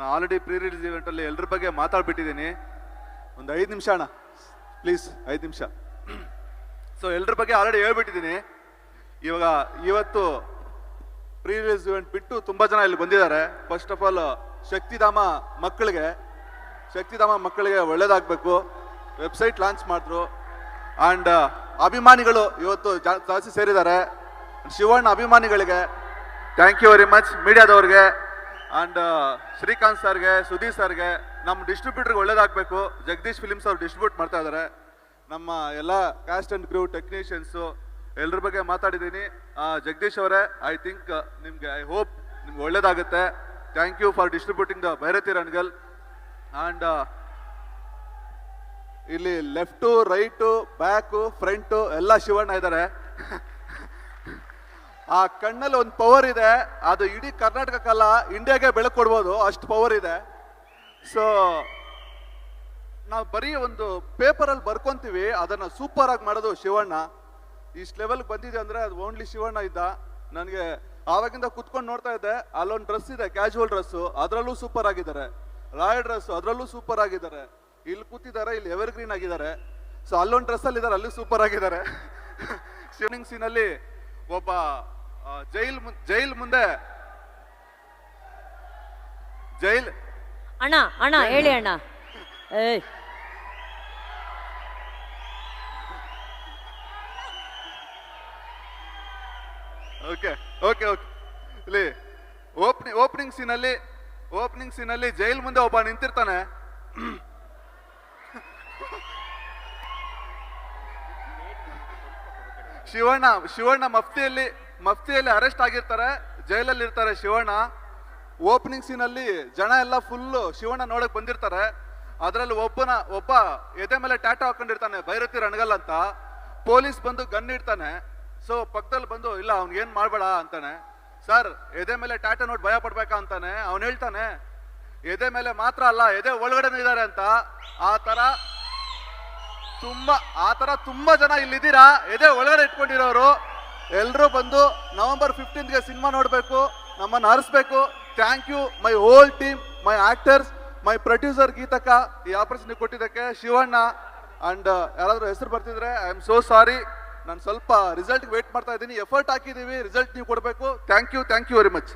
ನಾನು already pre release ಇವೆಂಟಲ್ಲಿ ಎಲ್ಲರ ಬಗ್ಗೆ ಮಾತಾಡ್ಬಿಟ್ಟಿದ್ದೀನಿ. ಒಂದು ಐದು ನಿಮಿಷ ಅಣ್ಣ. ಪ್ಲೀಸ್ ಐದು ನಿಮಿಷ. ಸೊ ಎಲ್ಲರ ಬಗ್ಗೆ ಆಲ್ರೆಡಿ ಹೇಳ್ಬಿಟ್ಟಿದ್ದೀನಿ. ಇವಾಗ ಇವತ್ತು ಪ್ರೀ ರಿಲೀಸ್ ಇವೆಂಟ್ ಬಿಟ್ಟು ತುಂಬ ಜನ ಇಲ್ಲಿ ಬಂದಿದ್ದಾರೆ. ಫಸ್ಟ್ ಆಫ್ ಆಲ್ ಶಕ್ತಿಧಾಮ ಮಕ್ಕಳಿಗೆ ಶಕ್ತಿಧಾಮ ಮಕ್ಕಳಿಗೆ ಒಳ್ಳೇದಾಗಬೇಕು. ವೆಬ್ಸೈಟ್ ಲಾಂಚ್ ಮಾಡಿದ್ರು. ಆ್ಯಂಡ್ ಅಭಿಮಾನಿಗಳು ಇವತ್ತು ಜಾಸ್ತಿ ಸೇರಿದ್ದಾರೆ. ಶಿವಣ್ಣ ಅಭಿಮಾನಿಗಳಿಗೆ ಥ್ಯಾಂಕ್ ಯು ವೆರಿ ಮಚ್ ಮೀಡಿಯಾದವ್ರಿಗೆ. ಆ್ಯಂಡ್ ಶ್ರೀಕಾಂತ್ ಸರ್ಗೆ ಸುದೀಪ್ ಸರ್ಗೆ ನಮ್ಮ ಡಿಸ್ಟ್ರಿಬ್ಯೂಟರ್ಗೆ ಒಳ್ಳೇದಾಗಬೇಕು. ಜಗದೀಶ್ ಫಿಲಿಮ್ಸ್ ಅವ್ರು ಡಿಸ್ಟ್ರಿಬ್ಯೂಟ್ ಮಾಡ್ತಾ ಇದ್ದಾರೆ ನಮ್ಮ ಎಲ್ಲ ಕ್ಯಾಸ್ಟ್ ಆ್ಯಂಡ್ ಕ್ರೂ ಟೆಕ್ನಿಷಿಯನ್ಸು ಎಲ್ಲರ ಬಗ್ಗೆ ಮಾತಾಡಿದ್ದೀನಿ. ಜಗದೀಶ್ ಅವರೇ ಐ ಥಿಂಕ್ ನಿಮಗೆ ಐ ಹೋಪ್ ನಿಮ್ಗೆ ಒಳ್ಳೇದಾಗುತ್ತೆ. Thank you for distributing the Bhairathi Ranagal and ಇಲ್ಲಿ ಲೆಫ್ಟು ರೈಟು ಬ್ಯಾಕು ಫ್ರಂಟು ಎಲ್ಲ ಶಿವಣ್ಣ ಇದ್ದಾರೆ ಆ ಕಣ್ಣಲ್ಲಿ ಒಂದು ಪವರ್ ಇದೆ. ಅದು ಇಡೀ ಕರ್ನಾಟಕಕ್ಕಲ್ಲ ಇಂಡಿಯಾಗೆ ಬೆಳಕು ಕೊಡ್ಬೋದು. ಅಷ್ಟು ಪವರ್ ಇದೆ. ಸೊ ನಾವು ಬರೀ ಒಂದು ಪೇಪರಲ್ಲಿ ಬರ್ಕೊಂತೀವಿ. ಅದನ್ನು ಸೂಪರ್ ಆಗಿ ಮಾಡೋದು ಶಿವಣ್ಣ. ಇಷ್ಟು ಲೆವೆಲ್ಗೆ ಬಂದಿದೆ ಅಂದರೆ ಅದು ಓನ್ಲಿ ಶಿವಣ್ಣ ಇದ್ದ. ನನಗೆ ಆವಾಗಿಂದ ಕುತ್ಕೊಂಡು ನೋಡ್ತಾ ಇದ್ದೆ. ಅಲ್ಲೊಂದು ಡ್ರೆಸ್ ಇದೆ ಕ್ಯಾಶುವಲ್ ಡ್ರೆಸ್ಸು ಅದರಲ್ಲೂ ಸೂಪರ್ ಆಗಿದ್ದಾರೆ. ರಾಯಲ್ ಡ್ರೆಸ್ಸು ಅದರಲ್ಲೂ ಸೂಪರ್ ಆಗಿದ್ದಾರೆ. ಇಲ್ಲಿ ಕೂತಿದ್ದಾರೆ, ಇಲ್ಲಿ ಎವರ್ ಗ್ರೀನ್ ಆಗಿದ್ದಾರೆ. ಸೊ ಅಲ್ಲೊಂದು ಡ್ರೆಸ್ಸಲ್ಲಿ ಇದ್ದಾರೆ ಅಲ್ಲಿ ಸೂಪರ್ ಆಗಿದ್ದಾರೆ. ಶಿವನಿಂಗ್ ಸೀನಲ್ಲಿ ಒಬ್ಬ ಜೈಲ್ ಜೈಲ್ ಮುಂದೆ. ಜೈಲ್. ಅಣ್ಣ ಅಣ್ಣ ಹೇಳಿ ಅಣ್ಣ. ಏಯ್. Okay okay okay. ಇಲ್ಲಿ ಓಪನಿಂಗ್ ಓಪನಿಂಗ್ ಸೀನಲ್ಲಿ ಓಪನಿಂಗ್ ಸೀನಲ್ಲಿ ಜೈಲ್ ಮುಂದೆ ಒಬ್ಬ ನಿಂತಿರ್ತಾನೆ. ಶಿವಣ್ಣ ಶಿವಣ್ಣ ಮಫ್ತಿಯಲ್ಲಿ ಮಫ್ತಿಯಲ್ಲಿ ಅರೆಸ್ಟ್ ಆಗಿರ್ತಾರೆ, ಜೈಲಲ್ಲಿ ಇರ್ತಾರೆ ಶಿವಣ್ಣ. ಓಪನಿಂಗ್ ಸೀನಲ್ಲಿ ಜನ ಎಲ್ಲ ಫುಲ್ಲು ಶಿವಣ್ಣ ನೋಡಕ್ ಬಂದಿರ್ತಾರೆ. ಅದರಲ್ಲಿ ಒಬ್ಬನ, ಒಬ್ಬ ಎದೆ ಮೇಲೆ ಟ್ಯಾಟೋ ಹಾಕೊಂಡಿರ್ತಾನೆ, ಭೈರತಿ ರಣಗಲ್ ಅಂತ. ಪೊಲೀಸ್ ಬಂದು ಗನ್ ಇಡ್ತಾನೆ. ಸೊ ಪಕ್ಕದಲ್ಲಿ ಬಂದು, ಇಲ್ಲ, ಅವ್ನ್ ಏನ್ ಮಾಡ್ಬೇಡ, ಅಂತಾನೆ. ಸರ್ ಎದೆ ಮೇಲೆ ಟ್ಯಾಟೋ ನೋಡಿ ಭಯ ಪಡ್ಬೇಕಾ, ಅಂತಾನೆ. ಅವ್ನು ಹೇಳ್ತಾನೆ, ಎದೆ ಮೇಲೆ ಮಾತ್ರ ಅಲ್ಲ, ಎದೆ ಒಳಗಡೆನೂ ಇದ್ದಾರೆ ಅಂತ. ಆ ತರ ತುಂಬಾ, ಆ ತರ ತುಂಬಾ ಜನ ಇಲ್ಲಿದ್ದೀರಾ? ಎದೆ ಒಳಗಡೆ ಇಟ್ಕೊಂಡಿರೋರು. ಎಲ್ಲರೂ ಬಂದು ನವೆಂಬರ್ ಫಿಫ್ಟೀನ್ಗೆ ಸಿನಿಮಾ ನೋಡಬೇಕು, ನಮ್ಮನ್ನು ಹರಿಸ್ಬೇಕು thank you my whole team my actors my producer ಗೀತಕ ಈ ಆಪರ್ಚುನಿಟಿ ಕೊಟ್ಟಿದ್ದಕ್ಕೆ ಶಿವಣ್ಣ. ಅಂಡ್ ಯಾರಾದರೂ ಹೆಸರು ಬರ್ತಿದ್ರೆ ಐ ಆಮ್ ಸೋ ಸಾರಿ ನಾನು ಸ್ವಲ್ಪ ರಿಸಲ್ಟ್ಗೆ ವೇಟ್ ಮಾಡ್ತಾ ಇದ್ದೀನಿ. ಎಫರ್ಟ್ ಹಾಕಿದ್ದೀವಿ ರಿಸಲ್ಟ್ ನೀವು ಕೊಡಬೇಕು. Thank you thank you very much